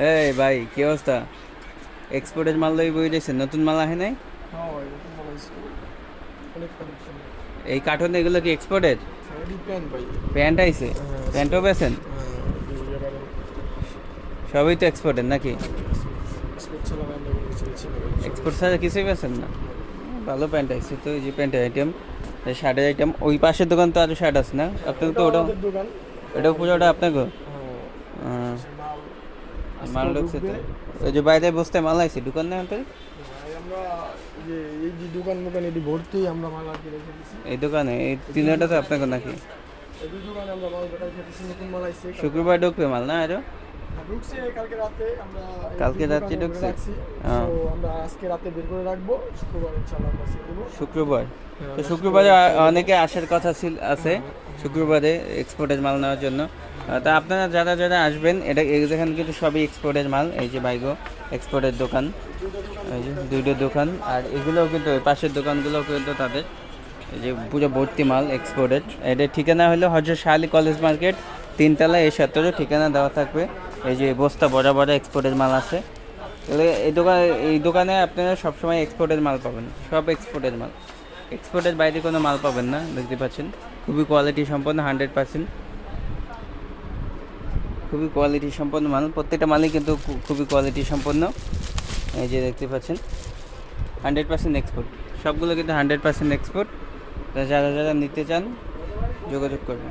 এই ভাই কি অবস্থা? এক্সপোর্টের মাল লই বই দিয়েছেন নতুন মাল আহে নাই? হ্যাঁ এই কার্টুন এগুলো কি এক্সপোর্টের প্যান্ট আইছে? হ্যাঁ। প্যান্টও বেছেন হ্যাঁ এই এবারে সবই তো এক্সপোর্টের নাকি। এক্সপোর্ট ছাড়া কিছুই বেছেন না। ভালো প্যান্ট আইছে তো এই যে প্যান্টের আইটেম শার্টের আইটেম ওই পাশের দোকান তো আরও শার্ট আছে না? আপনার তো ওটা ওটাও পুজোটা আপনাকে? হ্যাঁ। আহ, মাল ঢুকছে তো। ওই যে বাইরে বসতে মাল আইছে দোকান নেই আপনার আমরা যে এই যে দোকান মোকান এটি ভর্তি আমরা মাল আর রেখে দিছি। এই দোকানে এই আপনাকে নাকি? এই দোকানে আমরা মাল রেখে নতুন মাল আইছে শুক্রবার ঢুকবে মাল না আরও? ঢুকছে কালকে রাতে আমরা কালকে দুই রাত্রে ঢুকছে? রাখছি। হ্যাঁ। আমরা আজকে রাতে বের করে রাখব শুক্রবার ইনশাআল্লাহ শুক্রবার? হ্যাঁ, তো শুক্রবারে অনেকে আসার কথা ছিল আছে শুক্রবারে এক্সপোর্টের মাল নেওয়ার জন্য। তা আপনারা যারা যারা আসবেন, এটা এখানে কিন্তু সবই এক্সপোর্টের মাল, এই যে বাইগো এক্সপোর্টের দোকান, এই যে দুইটা দোকান, আর এগুলোও কিন্তু ওই পাশের দোকানগুলোও কিন্তু তাদের, এই যে পুরো ভর্তি মাল এক্সপোর্টের এদের ঠিকানা হলো হজরত শাহ আলী কলেজ মার্কেট, তিনতলা এই সত্তরে ঠিকানা দেওয়া থাকবে। এই যে বস্তা বড় বড় এক্সপোর্টের মাল আছে। তাহলে এই দোকানে এই দোকানে আপনারা সবসময় এক্সপোর্টের মাল পাবেন, সব এক্সপোর্টের মাল। এক্সপোর্টের বাইরে কোনো মাল পাবেন না, দেখতে পাচ্ছেন। খুবই কোয়ালিটি সম্পন্ন হান্ড্রেড পার্সেন্ট খুবই কোয়ালিটি সম্পন্ন মাল প্রত্যেকটা মালই কিন্তু খুবই কোয়ালিটি সম্পন্ন। এই যে দেখতে পাচ্ছেন হান্ড্রেড পার্সেন্ট এক্সপোর্ট সবগুলো কিন্তু হান্ড্রেড পার্সেন্ট এক্সপোর্ট যারা যারা নিতে চান, যোগাযোগ করবেন।